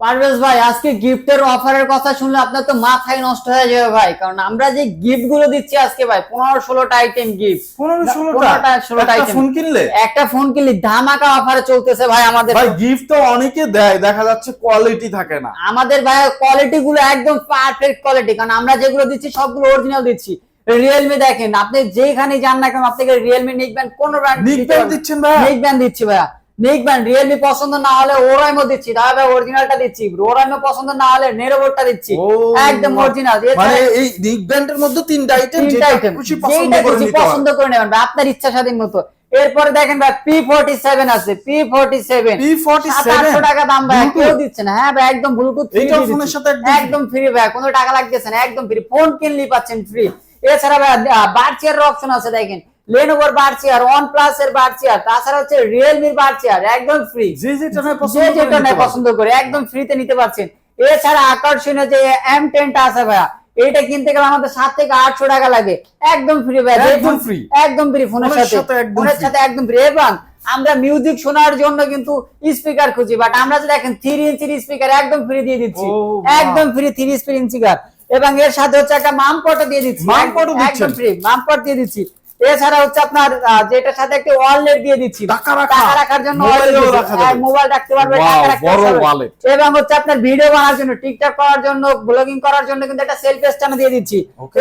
পারভেজ ভাই আজকে গিফটের অফারের কথা শুনলে আপনার তো মাথায় নষ্ট হয়ে যাবে ভাই। কারণ আমরা যে গিফটগুলো দিচ্ছি আজকে ভাই পনেরো ষোলোটা আইটেম গিফট পনেরো ষোলোটা? ষোলোটা ফোন কিনলে? একটা ফোন কিনলে ধামাকা অফারে চলতেছে ভাই আমাদের। ভাই গিফট তো অনেকে দেয় দেখা যাচ্ছে কোয়ালিটি থাকে না। আমাদের ভাই কোয়ালিটি গুলো একদম পারফেক্ট কোয়ালিটি কারণ আমরা যেগুলো দিচ্ছি সবগুলো অরিজিনাল দিচ্ছি। রিয়েলমি দেখেন আপনি যেখানে যান না কেন আপনাকে রিয়েলমি নিক ব্যান্ড কোন ব্র্যান্ড নিক ব্যান্ড দিচ্ছেন ভাই নিক ব্যান্ড দিচ্ছি ভাইয়া। নিক ব্যান্ড রিয়েলমি পছন্দ না হলে ওরাইমো দিচ্ছি। তাহলে অরিজিনালটা দিচ্ছি। ওরাইমো পছন্দ না হলে নেরোবোর্ডটা দিচ্ছি। একদম অরিজিনাল মানে এই নিক ব্যান্ডের মধ্যে তিনটা আইটেম যেটা আইটেম খুশি পছন্দ করে নিতে পছন্দ করে নেবেন। ভাই, আপনার ইচ্ছা স্বাধীন মতো। এরপরে দেখেন ভাই পি ফোর্টি সেভেন আছে। P forty seven P forty আটশো টাকা দাম ভাই কেউ দিচ্ছে না। হ্যাঁ ভাই একদম ব্লুটুথ এইটা ফোনের সাথে একদম ফ্রি ভাই কোনো টাকা লাগতেছে না। একদম ফ্রি ফোন কিনলেই পাচ্ছেন ফ্রি এছাড়া ভাই বার চেয়ারের অপশন আছে দেখেন। লেনোভোর বার চেয়ার ওয়ান প্লাস এর বার চেয়ার তাছাড়া হচ্ছে রিয়েলমির বার চেয়ার একদম ফ্রি যে যেটা নয় পছন্দ করে যেটা নিতে নেয় পছন্দ করে একদম ফ্রিতে নিতে পারছেন। এছাড়া আকর্ষণীয় যে এম টেনটা আছে ভাইয়া এইটা কিনতে গেলে আমাদের সাত থেকে আটশো টাকা লাগে। একদম ফ্রি ভাই একদম free। একদম ফ্রি ফোনের সাথে ফোনের সাথে একদম ফ্রি এবং আমরা মিউজিক শোনার জন্য কিন্তু স্পিকার খুঁজি বাট আমরা যে দেখেন থ্রি ইঞ্চির স্পিকার একদম ফ্রি দিয়ে দিচ্ছি। একদম ফ্রি থ্রি স্পিকার এবং এর সাথে হচ্ছে একটা মাম পটও দিয়ে দিচ্ছি। মাম পটও একদম ফ্রি মাম পট দিয়ে দিচ্ছি। এছাড়া হচ্ছে আপনার যেটার সাথে একটা ওয়ালেট দিয়ে দিচ্ছি। টাকা রাখার জন্য। যাবে। হ্যাঁ, মোবাইল রাখতে পারবে। এবং হচ্ছে আপনার ভিডিও বানানোর জন্য টিকটক করার জন্য ব্লগিং করার জন্য কিন্তু একটা সেলফি স্ট্যান্ড দিয়ে দিচ্ছি।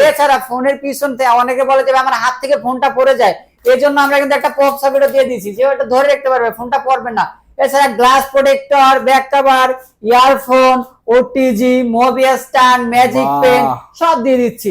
এছাড়া ফোনের পিছন থেকে অনেকে বলে যে আমার হাত থেকে ফোনটা পড়ে যায়। এই জন্য আমরা কিন্তু একটা পপ সকেটও দিয়ে দিচ্ছি। যে ওটা ধরে রাখতে পারবে ফোনটা পড়বে না। এছাড়া glass protector back cover earphone OTG mobile stand magic pen সব দিয়ে দিচ্ছি।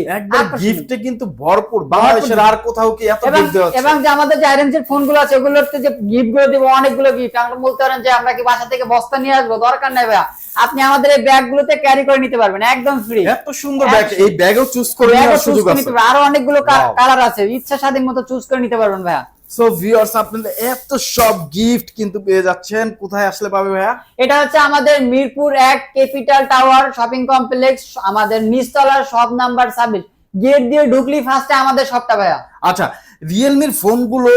গিফটে কিন্তু ভরপুর। বাংলাদেশের আর কোথাও কি এত গিফট দেওয়া এবং যে আমাদের যে আইরেঞ্জের ফোনগুলো আছে ওগুলোতে যে গিফটগুলো দিব অনেকগুলো গিফট আমরা বলতে পারেন যে আমরা কি বাসা থেকে বস্তা নিয়ে আসব? দরকার নেই ভাইয়া। আপনি আমাদের এই ব্যাগ গুলোতে ক্যারি করে নিতে পারবেন একদম ফ্রি এত সুন্দর ব্যাগ এই ব্যাগও চুজ করে নেওয়ার সুযোগ আছে। আরও অনেকগুলো কালার আছে। ইচ্ছা স্বাধীন মতো চুজ করে নিতে পারবেন ভাইয়া। সো ভিউয়ার্স আপনাদের এত সব গিফট কিন্তু পেয়ে যাচ্ছেন। কোথায় আসলে পাবে ভাইয়া? এটা হচ্ছে আমাদের মিরপুর এক ক্যাপিটাল টাওয়ার শপিং কমপ্লেক্স আমাদের নিচতলার সব নাম্বার সাবিল গেট দিয়ে ঢুকলি ফার্স্টে আমাদের সবটা ভাইয়া। আচ্ছা রিয়েলমির ফোনগুলো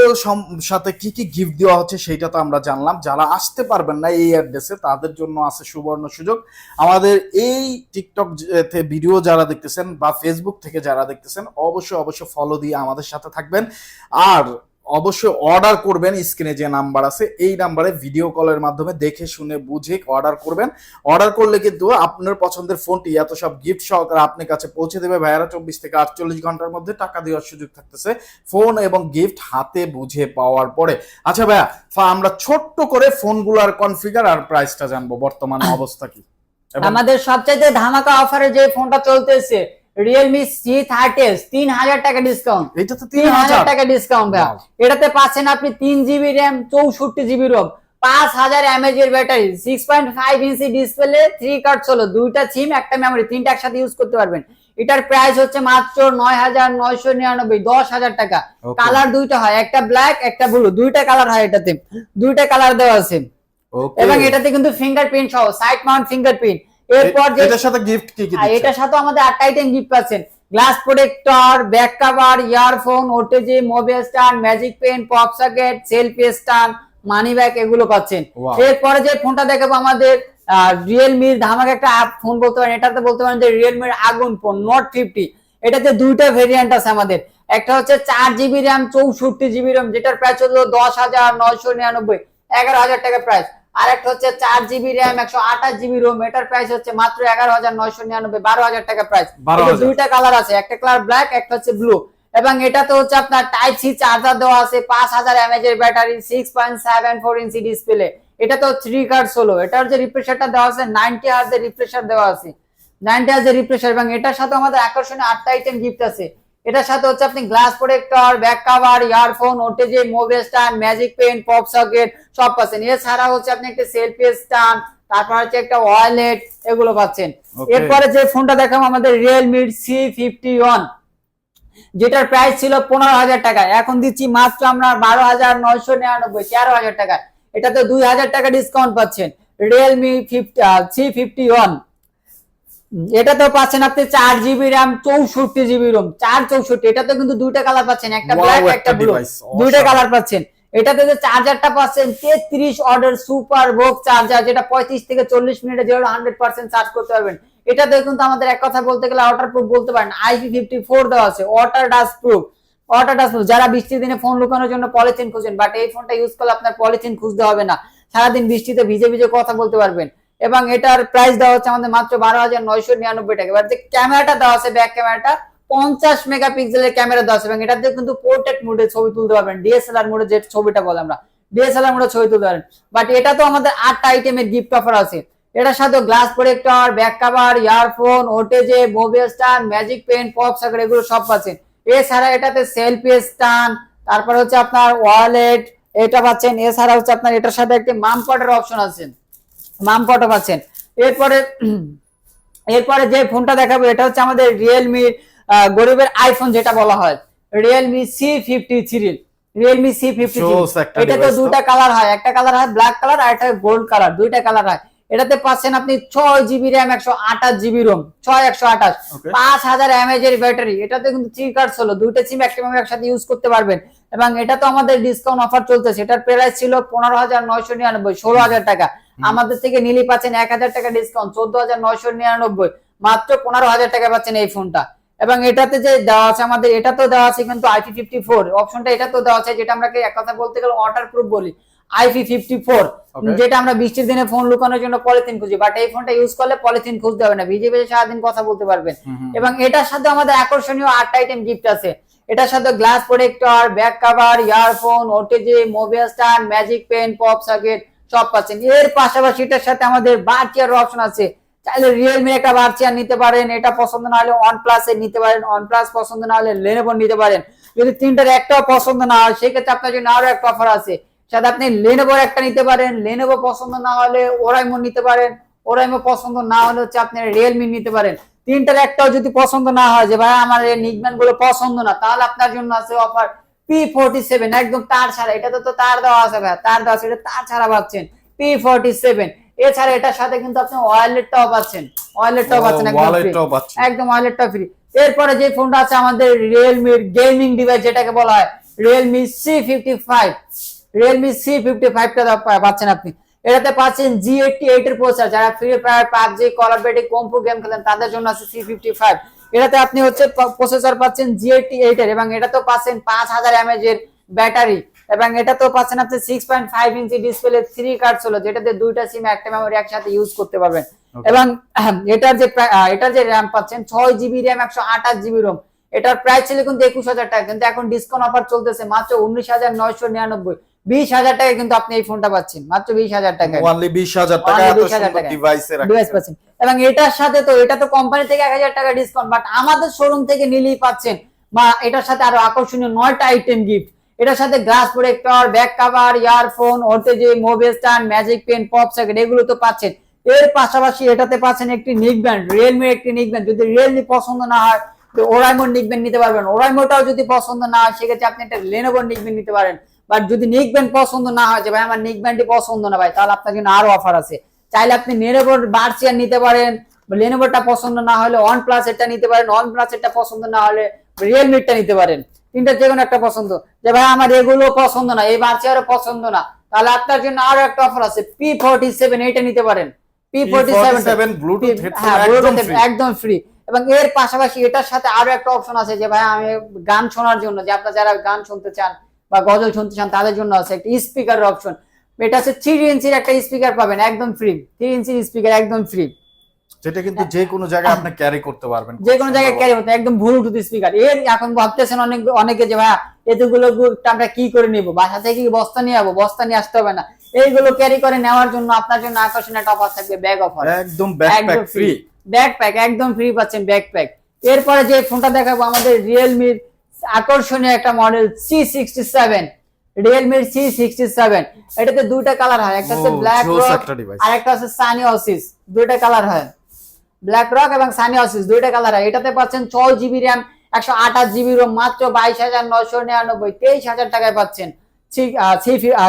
সাথে কি কি গিফট দেওয়া হচ্ছে সেটা তো আমরা জানলাম। যারা আসতে পারবেন না এই অ্যাড্রেসে তাদের জন্য আছে সুবর্ণ সুযোগ। আমাদের এই টিকটক ভিডিও যারা দেখতেছেন বা ফেসবুক থেকে যারা দেখতেছেন অবশ্যই অবশ্যই ফলো দিয়ে আমাদের সাথে থাকবেন। আর অবশ্যই অর্ডার করবেন স্ক্রিনে যে নাম্বার আছে, এই নাম্বারে ভিডিও কলের মাধ্যমে দেখে শুনে বুঝে অর্ডার করবেন। অর্ডার করলে কিন্তু আপনার পছন্দের ফোনটি এত সব গিফট সহকারে আপনার কাছে পৌঁছে দেবে। ভাইয়ারা চব্বিশ থেকে আটচল্লিশ ঘণ্টার মধ্যে টাকা দেওয়ার সুযোগ থাকতেছে ফোন এবং গিফট হাতে বুঝে পাওয়ার পরে। আচ্ছা ভাইয়া আমরা ছোট্ট করে ফোনগুলোর কনফিগার আর প্রাইসটা জানব। বর্তমান অবস্থা কি? আমাদের সবচাইতে ধামাকা অফারে যে ফোনটা চলতেছে রিয়েলমি সি থার্টি তিন হাজার টাকা ডিসকাউন্ট এটা তো তিন হাজার টাকা ডিসকাউন্ট Wow. এটাতে পাচ্ছেন আপনি তিন জিবি র্যাম চৌষট্টি জিবি রোম পাঁচ হাজার এমএজ এর battery six point five inch display three card হলো দুইটা সিম একটা মেমোরি তিনটা একসাথে ইউজ করতে পারবেন। এটার প্রাইস হচ্ছে মাত্র নয় হাজার নয়শো নিরানব্বই দশ হাজার টাকা কালার দুইটা হয় একটা ব্ল্যাক একটা ব্লু দুইটা কালার হয় এটাতে। দুইটা কালার দেওয়া আছে. এবং এটাতে কিন্তু ফিঙ্গারপ্রিন্ট সহ সাইড মাউন্ট ফিঙ্গারপ্রিন্ট এরপর যে এটার সাথে গিফট কি কি? এটার সাথে আমাদের আটটা আইটেম গিফট পাচ্ছেন। Glass protector back cover earphone OTG mobile stand magic pen pop socket selfie stand money bag এগুলো পাচ্ছেন. এরপরে যে ফোনটা দেখাবো আমাদের রিয়েলমির ধামাক একটা ফোন বলতে পারেন এটাতে বলতে পারেন যে রিয়েলমির আগুন ফোন নোট ফিফটি এটাতে দুইটা ভেরিয়েন্ট আছে আমাদের। একটা হচ্ছে চার জিবি র্যাম চৌষট্টি জিবি র্যাম যেটার প্রাইস হলো দশ হাজার নয়শো নিরানব্বই এগারো হাজার টাকা প্রাইস আর একটা হচ্ছে চার জিবি র্যাম একশো আঠাশ জিবি রোম এটার প্রাইস হচ্ছে মাত্র এগারো হাজার নয়শো নিরানব্বই বারো হাজার টাকা প্রাইস 12,000 দুইটা কালার আছে একটা কালার ব্ল্যাক একটা হচ্ছে ব্লু এবং এটাতে হচ্ছে আপনার টাইপ সি চার্জার দেওয়া আছে পাঁচ হাজার এমএজ এর battery six point seven four inch display এটা তো থ্রি কার্ড হলো। এটার যে রিফ্রেশারটা দেওয়া আছে নাইনটি হার্জ এর রিফ্রেশার দেওয়া আছে। নাইনটি হার্জ এর রিফ্রেশার এবং এটার সাথে আমাদের আকর্ষণীয় আটটা আইটেম গিফট আছে। এটার সাথে হচ্ছে আপনি glass protector back cover earphone OTG mobile stand magic pen pop socket সব পাচ্ছেন। এছাড়া হচ্ছে আপনি একটা সেলফি স্ট্যান্ড তারপর হচ্ছে একটা ওয়ালেট এগুলো পাচ্ছেন। এরপরে যে ফোনটা দেখাবো আমাদের রিয়েলমি সি ফিফটি ওয়ান যেটার প্রাইস ছিল পনেরো হাজার টাকা। এখন দিচ্ছি মাত্র আমরা বারো হাজার নয়শো নিরানব্বই তেরো হাজার টাকা। এটাতে দুই হাজার টাকা ডিসকাউন্ট পাচ্ছেন। Realme fifty C fifty one এটাতেও পাচ্ছেন আপনি চার জিবি র্যাম চৌষট্টি জিবি রোম চার চৌষট্টি এটাতে কিন্তু দুইটা কালার পাচ্ছেন একটা ব্ল্যাক একটা ব্লু দুইটা কালার পাচ্ছেন। এটাতে যে চার্জারটা পাচ্ছেন তেত্রিশ অর্ডার সুপার বোক চার্জার যেটা পঁয়ত্রিশ থেকে চল্লিশ মিনিটে জিরো হান্ড্রেড পার্সেন্ট চার্জ করতে পারবেন। এটাতে কিন্তু আমাদের এক কথা বলতে গেলে ওয়াটার প্রুফ বলতে পারেন আইপি ফিফটি ফোর দেওয়া আছে water dust proof water dust proof যারা বৃষ্টির দিনে ফোন লুকানোর জন্য পলিথিন খুঁজেন বাট এই ফোনটা ইউজ করলে আপনার পলিথিন খুঁজতে হবে না। সারাদিন বৃষ্টিতে ভিজে ভিজে কথা বলতে পারবেন। এবং এটার প্রাইস দেওয়া হচ্ছে আমাদের মাত্র বারো হাজার নয়শো নিরানব্বই টাকা। এবার যে ক্যামেরাটা দেওয়া আছে ব্যাক ক্যামেরাটা পঞ্চাশ মেগাপিক্সেলের ক্যামেরা দেওয়া আছে এবং এটাতে কিন্তু পোর্ট্রেট মোডে ছবি তুলতে পারবেন। ডিএসএলআর মোডে যে ছবিটা বলে আমরা ডিএসএলআর মোডে ছবি তুলতে পারেন বাট এটা তো আমাদের আটটা আইটেমের গিফট অফার আছে। এটার সাথে glass protector back cover earphone OTG mobile stand magic pen pop এগুলো সব পাচ্ছেন। এছাড়া এটাতে সেলফি স্ট্যান্ড তারপর হচ্ছে আপনার ওয়ালেট এটা পাচ্ছেন। এছাড়া হচ্ছে আপনার এটার সাথে একটি মামপটের অপশন আছে। মাম কটা পাচ্ছেন। এরপরে এরপরে যে ফোনটা দেখাবো এটা হচ্ছে আমাদের রিয়েলমি গরিবের আইফোন যেটা বলা হয়। Realme C fifty three Realme C fifty এটা তো। দুটা কালার হয় একটা কালার হয় ব্ল্যাক কালার আর একটা গোল্ড কালার দুইটা কালার হয়। এটাতে পাচ্ছেন আপনি ছয় জিবি র্যাম একশো আঠাশ জিবি রোম ছয় একশো আঠাশ. পাঁচ হাজার এমএজ এর ব্যাটারি এটাতে কিন্তু থ্রি কার্ড হলো। দুইটা সিম মেমোরি একসাথে ইউজ করতে পারবেন। এবং এটা তো আমাদের ডিসকাউন্ট অফার চলতেছে। এটার প্রাইস ছিল পনেরো হাজার নয়শো নিরানব্বই ষোলো হাজার টাকা। আমাদের থেকে নিলি পাচ্ছেন এক হাজার টাকা ডিসকাউন্ট চোদ্দ হাজার নয়শো নিরানব্বই। মাত্র পনেরো হাজার টাকা পাচ্ছেন এই ফোনটা এবং এটাতে যে দেওয়া আছে আমাদের এটা তো দেওয়া আছে কিন্তু আইটি ফিফটি ফোর অপশনটা এটা তো দেওয়া আছে যেটা আমরা এক কথা বলতে গেলে ওয়াটার প্রুফ বলি। আইপি ফিফটি ফোর যেটা আমরা বৃষ্টির দিনে ফোন লুকানোর জন্য পলিথিন খুঁজি। বাট এই ফোনটা ইউজ করলে পলিথিন খুঁজতে হবে না। ভিজে ভিজে সারাদিন কথা বলতে পারবেন। এবং এটার সাথে আমাদের আকর্ষণীয় আটটা আইটেম গিফট আছে। এটার সাথে glass protector back cover earphone OTG mobile stand magic pen pop socket সব পাচ্ছেন। এর পাশাপাশি এটার সাথে আমাদের বার চেয়ার অপশন আছে। চাইলে রিয়েলমি একটা বার চেয়ার নিতে পারেন। এটা পছন্দ না হলে ওয়ান প্লাস এর নিতে পারেন। ওয়ান প্লাস পছন্দ না হলে লেনোভো নিতে পারেন। যদি তিনটার একটাও পছন্দ না হয় সেক্ষেত্রে আপনার জন্য আরও একটা অফার আছে। সাথে আপনি লেনোভোর একটা নিতে পারেন লেনোভো পছন্দ না হলে ওরাইমো নিতে পারেন ওরাইমো পছন্দ না হলে হচ্ছে আপনি রিয়েলমি নিতে পারেন। তিনটার একটাও যদি পছন্দ না হয় যে ভাই আমার এই নিকম্যানগুলো পছন্দ না তাহলে আপনার জন্য আছে অফার পি ফোর্টি সেভেন একদম তার ছাড়া। এটা তো তার দেওয়া আছে ভাই তার দেওয়া আছে এটা তার ছাড়া পাচ্ছেন পি ফোর্টি সেভেন এছাড়া এটার সাথে কিন্তু আপনি ওয়ালেটটাও পাচ্ছেন। ওয়ালেটটাও পাচ্ছেন একদম ওয়ালেটটা ফ্রি এরপরে যে ফোনটা আছে আমাদের রিয়েলমির গেমিং ডিভাইস যেটাকে বলা হয় Realme C fifty five Realme C fifty ফাইভটা পাচ্ছেন আপনি। এটাতে পাচ্ছেন জি এইটটি এইট এর প্রসেসর যারা Free Fire PUBG Call of Duty কম্পু game খেলেন তাদের জন্য আছে সি ফিফটি ফাইভ এটাতে আপনি হচ্ছে প্রসেসর পাচ্ছেন জি এইটটি এইট এর এবং এটা তো পাচ্ছেন পাঁচ হাজার এমএজ এর ব্যাটারি এবং এটা তো পাচ্ছেন আপনি six point five inch display three card ছিল যেটাতে দুইটা সিম একটা মেমোরি একসাথে ইউজ করতে পারবেন। এবং এটার যে এটার যে র্যাম পাচ্ছেন ছয় জিবি র্যাম একশো আঠাশ জিবি রোম এটার প্রাইস ছিল কিন্তু একুশ হাজার টাকা কিন্তু এখন ডিসকাউন্ট অফার চলতেছে মাত্র উনিশ হাজার নয়শো নিরানব্বই। বিশ হাজার টাকা কিন্তু আপনি এই ফোনটা পাচ্ছেন। মাত্র বিশ হাজার টাকা বিশ হাজার টাকা এত সুন্দর টাকা। ডিভাইস পাচ্ছেন। এবং এটার সাথে তো এটা তো কোম্পানি থেকে এক হাজার টাকা ডিসকাউন্ট বাট আমাদের শোরুম থেকে নিলেই পাচ্ছেন। বা এটার সাথে আরও আকর্ষণীয় নয়টা আইটেম গিফট এটার সাথে glass protector back cover earphone OTG mobile stand magic pen pop socket এগুলো তো পাচ্ছেন। এর পাশাপাশি এটাতে পাচ্ছেন একটি নিক ব্যান্ড রিয়েলমি একটি নিক ব্যান্ড যদি রিয়েলমি পছন্দ না হয় তো ওরাইমো নিক ব্যান্ড নিতে পারবেন। ওরাইমোটাও যদি পছন্দ না হয় সেক্ষেত্রে আপনি একটা লেনোভো নিক ব্যান্ড নিতে পারেন। বাট যদি নেক ব্যান্ড পছন্দ না হয় যে ভাই আমার নেক ব্যান্ডই পছন্দ না ভাই তাহলে আপনার জন্য আরও অফার আছে। চাইলে আপনি নেনোভোর বার চেয়ার নিতে পারেন লেনোভোটা পছন্দ না হলে ওয়ান প্লাস এটা নিতে পারেন ওয়ান প্লাস এটা পছন্দ না হলে রিয়েলমিটা নিতে পারেন। তিনটা যে কোনো একটা পছন্দ। যে ভাই আমার এগুলো পছন্দ না এই বার চেয়ারও পছন্দ না তাহলে আপনার জন্য আরও একটা অফার আছে পি ফোর্টি সেভেন এইটা নিতে পারেন। পি ফোর্টি সেভেন ব্লুটুথ একদম ফ্রি একদম ফ্রি এবং এর পাশাপাশি এটার সাথে আরও একটা অপশন আছে যে ভাই আমি গান শোনার জন্য যে আপনারা যারা গান শুনতে চান বা গজল শুনতে চান তাদের জন্য আছে একটা স্পিকারের অপশন এটা হচ্ছে থ্রি ইঞ্চির একটা স্পিকার পাবেন একদম ফ্রি থ্রি ইঞ্চির স্পিকার একদম ফ্রি যেটা কিন্তু যে কোনো জায়গায় আপনি ক্যারি করতে পারবেন যে কোনো জায়গায় ক্যারি হতো একদম ব্লুটুথ স্পিকার এর এখন ভাবতেছেন অনেক অনেকে যে ভাই এতগুলো আমরা কি করে নিব? বাসা থেকে কি বস্তা নিয়ে যাব? বস্তা নিয়ে আসতে হবে না। এইগুলো ক্যারি করে নেওয়ার জন্য আপনার জন্য আকর্ষণীয় একটা অফার থাকবে ব্যাগ অফার একদম ব্যাকপ্যাক ফ্রি ব্যাকপ্যাক একদম ফ্রি পাচ্ছেন ব্যাকপ্যাক এরপরে যে ফোনটা দেখাবো আমাদের রিয়েলমির আকর্ষণীয় একটা মডেল সি সিক্সটি সেভেন রিয়েলমির সি সিক্সটি সেভেন এটাতে দুইটা কালার হয় একটা হচ্ছে ব্ল্যাক রক আর একটা হচ্ছে সানি অসিস দুইটা কালার হয়। ব্ল্যাক রক এবং সানি অসিস দুইটা কালার হয়। এটাতে পাচ্ছেন ছয় জিবি র্যাম একশো আঠাশ জিবি রোম মাত্র বাইশ হাজার নয়শো নিরানব্বই তেইশ হাজার টাকায় পাচ্ছেন।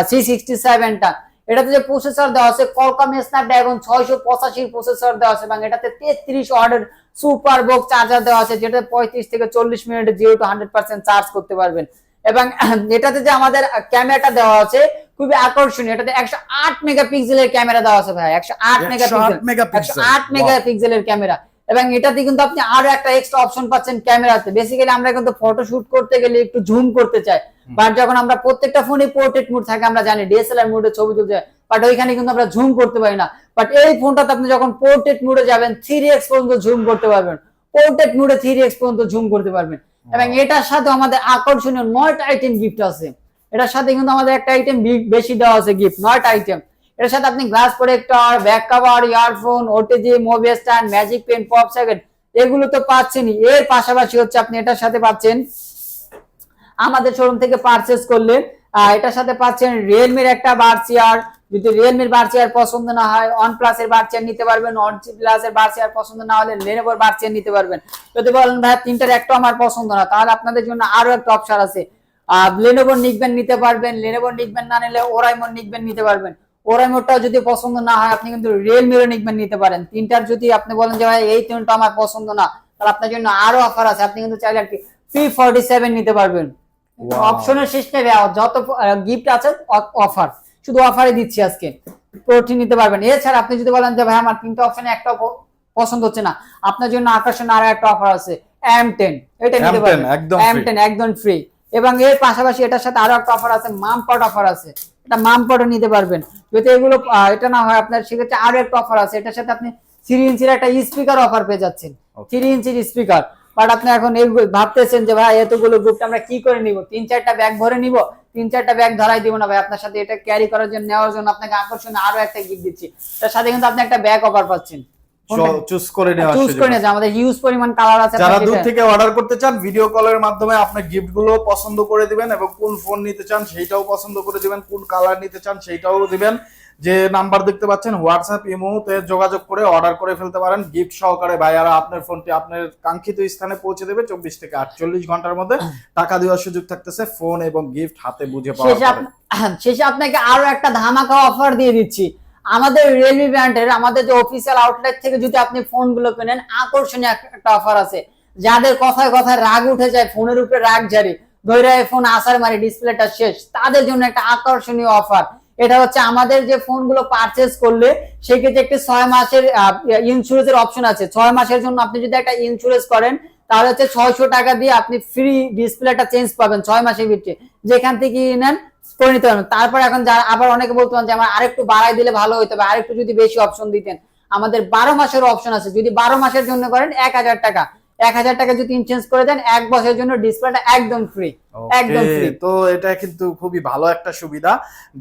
সি সিক্সটি সেভেনটা এটাতে যে প্রসেসর দেওয়া আছে কলকম স্ন্যাপড্রাগন ছয়শো পঁচাশি প্রসেসর দেওয়া আছে এবং এটাতে তেত্রিশ অর্ডার সুপার বক্স চার্জার দেওয়া আছে যেটা পঁয়ত্রিশ থেকে চল্লিশ minute zero two hundred percent charge করতে পারবেন। এবং এটাতে যে আমাদের ক্যামেরাটা দেওয়া আছে খুবই আকর্ষণীয় এটাতে একশো আট মেগাপিক্সেলের ক্যামেরা দেওয়া আছে ভাই একশো আট মেগাপিক্সেল একশো আট মেগাপিক্সেলের ক্যামেরা এবং এটাতে কিন্তু আপনি আরও একটা এক্সট্রা অপশন পাচ্ছেন ক্যামেরাতে। বেসিক্যালি আমরা কিন্তু ফটো শুট করতে গেলে একটু জুম করতে চাই। বাট যখন আমরা প্রত্যেকটা ফোনে পোর্ট্রেট মোড থাকে আমরা জানি ডিএসএলআর মোডে ছবি তুলতে বাট ওইখানে কিন্তু আমরা জুম করতে পারি না। বাট এই ফোনটাতে আপনি যখন পোর্ট্রেট মোডে যাবেন থ্রি এক্স পর্যন্ত জুম করতে পারবেন। পোর্ট্রেট মোডে থ্রি এক্স পর্যন্ত জুম করতে পারবেন। এবং এটার সাথে আমাদের আকর্ষণীয় নয়টা আইটেম গিফট আছে। এটার সাথে কিন্তু আমাদের একটা আইটেম বেশি দেওয়া আছে গিফট নয়টা আইটেম এটার সাথে আপনি glass protector back cover earphone OTG mobile stand magic pen pop socket এগুলো তো পাচ্ছেনই এর পাশাপাশি হচ্ছে আপনি এটার সাথে পাচ্ছেন আমাদের শোরুম থেকে পারচেস করলে এটার সাথে পাচ্ছেন রিয়েলমির একটা বার চেয়ার যদি রিয়েলমির বার চেয়ার পছন্দ না হয় ওয়ান প্লাস এর বার চেয়ার নিতে পারবেন ওয়ান প্লাস এর বার চেয়ার পছন্দ না হলে লেনোভোর বার চেয়ার নিতে পারবেন। যদি বলেন, ভাই, তিনটার একটা আমার পছন্দ না তাহলে আপনাদের জন্য আরও একটা অপশন আছে। লেনোভোর নিকবেন নিতে পারবেন লেনোভোর নিকবেন না নিলে ওরাইমোর নিকবেন নিতে পারবেন। ওরাইমোরটাও যদি পছন্দ না হয় আপনি কিন্তু রিয়েলমিরও নিকবেন নিতে পারেন। তিনটার যদি আপনি বলেন যে ভাই এই তিনটা আমার পছন্দ না তাহলে আপনার জন্য আরও অফার আছে। আপনি কিন্তু চাইলে আর কি পি ফর্টি সেভেন নিতে পারবেন অপশনের নেই যত গিফট আছে অফার শুধু অফারে দিচ্ছি আজকে। প্রোটিন নিতে পারবেন। এছাড়া আপনি যদি বলেন যে ভাই আমার তিনটা অপশনে একটা পছন্দ হচ্ছে না আপনার জন্য আকর্ষণ আরও একটা অফার আছে। এম টেন এটা নিতে পারবেন। এম টেন একদম ফ্রি এবং এর পাশাপাশি এটার সাথে আরও একটা অফার আছে। মামপট অফার আছে। এটা মামপটও নিতে পারবেন। যদি এগুলো এটা না হয় আপনার সেক্ষেত্রে আরও একটা অফার আছে। এটার সাথে আপনি থ্রি ইঞ্চির একটা স্পিকার অফার পেয়ে যাচ্ছেন। থ্রি ইঞ্চির স্পিকার বাট আপনি এখন এই ভাবতেছেন যে ভাই এতগুলো গ্রুপটা আমরা কি করে নিব? তিন চারটা ব্যাগ ভরে নিব? তিন চারটা ব্যাগ ধরাই দিব না ভাই। আপনার সাথে এটা ক্যারি করার জন্য নেওয়ার জন্য আপনাকে আকর্ষণে আরও একটা গিফট দিচ্ছি। তার সাথে কিন্তু আপনি একটা ব্যাগ অফার পাচ্ছেন। চুজ করে নেওয়ার চুজ করে যান। আমাদের হিউজ পরিমাণ কালার আছে যারা দূর থেকে অর্ডার করতে চান ভিডিও কলের মাধ্যমে আপনার গিফটগুলো পছন্দ করে দিবেন এবং কোন ফোন নিতে চান সেইটাও পছন্দ করে দিবেন কোন কালার নিতে চান সেইটাও দিবেন। যে নাম্বার দেখতে পাচ্ছেন হোয়াটসঅ্যাপ ইমোতে যোগাযোগ করে অর্ডার করে ফেলতে পারেন। গিফট সহকারে ভাইয়ারা আপনার ফোনটি আপনার কাঙ্ক্ষিত স্থানে পৌঁছে দেবে চব্বিশ থেকে আটচল্লিশ ঘণ্টার মধ্যে। টাকা দেওয়ার সুযোগ থাকতেছে ফোন এবং গিফট হাতে বুঝে পাওয়া শেষে আপনাকে আরও একটা ধামাকা অফার দিয়ে দিচ্ছি। আমাদের রিয়েলমি ব্র্যান্ডের আমাদের যে অফিসিয়াল আউটলেট থেকে যদি আপনি ফোনগুলো কেনেন, আকর্ষণীয় একটা অফার আছে। যাদের কথায় কথায় রাগ উঠে যায় ফোনের উপরে রাগ জারি ধৈর্য ফোন আসার মারি ডিসপ্লেটা শেষ। তাদের জন্য একটা আকর্ষণীয় অফার এটা হচ্ছে আমাদের যে ফোনগুলো পারচেজ করলে, সেক্ষেত্রে একটি ছয় মাসের ইন্স্যুরেন্সের অপশন আছে। ছয় মাসের জন্য আপনি যদি একটা ইন্স্যুরেন্স করেন, তাহলে হচ্ছে ছয়শো টাকা দিয়ে আপনি ফ্রি ডিসপ্লেটা চেঞ্জ পাবেন ছয় মাসের ভিতরে যেখান থেকে নেন করে নিতে পারবেন। তারপর এখন যারা আবার অনেকে বলতে যে আমার আরেকটু বাড়াই দিলে ভালো হতো বা আরেকটু যদি বেশি অপশন দিতেন। আমাদের বারো মাসের অপশন আছে। যদি বারো মাসের জন্য করেন এক হাজার টাকা। এক হাজার টাকা যদি ইনচেঞ্জ করে দেন এক বছরের জন্য ডিসপ্লেটা একদম ফ্রি একদম ফ্রি তো এটা কিন্তু খুবই ভালো একটা সুবিধা।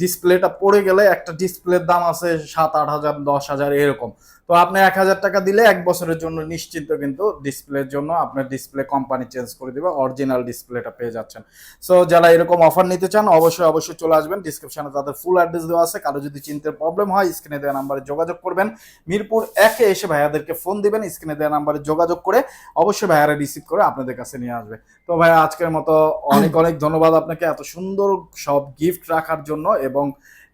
ডিসপ্লেটা পড়ে গেলে একটা ডিসপ্লের দাম আছে সাত আট হাজার দশ হাজার এরকম। তো আপনি এক হাজার টাকা দিলে এক বছরের জন্য নিশ্চিন্ত কিন্তু ডিসপ্লের জন্য আপনার ডিসপ্লে কোম্পানি চেঞ্জ করে দিবে অরিজিনাল ডিসপ্লেটা পেয়ে যাচ্ছেন। সো যারা এরকম অফার নিতে চান, অবশ্যই অবশ্যই চলে আসবেন। ডিসক্রিপশনে তাদের ফুল অ্যাড্রেস দেওয়া আছে। কারও যদি চিনতে প্রবলেম হয় স্ক্রিনে দেওয়া নাম্বারে যোগাযোগ করবেন। মিরপুর একে এসে ভাইয়াদেরকে ফোন দিবেন স্ক্রিনে দেওয়া নাম্বারে যোগাযোগ করে অবশ্যই ভাইয়ারা রিসিভ করে আপনাদের কাছে নিয়ে আসবে। তো ভাই আজকের মতো অনেক অনেক ধন্যবাদ আপনাকে এত সুন্দর সব গিফট রাখার জন্য এবং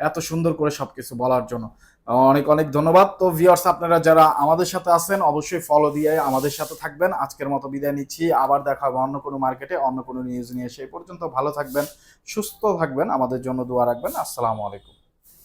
এত সুন্দর করে সবকিছু বলার জন্য। অনেক অনেক ধন্যবাদ। তো ভিউয়ার্স আপনারা যারা আমাদের সাথে আছেন, অবশ্যই ফলো দিয়ে আমাদের সাথে থাকবেন। আজকের মতো বিদায় নিচ্ছি। আবার দেখা হবে অন্য কোনো মার্কেটে অন্য কোনো নিউজ নিয়ে। সেই পর্যন্ত ভালো থাকবেন, সুস্থ থাকবেন। আমাদের জন্য দোয়া রাখবেন। আসসালামু আলাইকুম।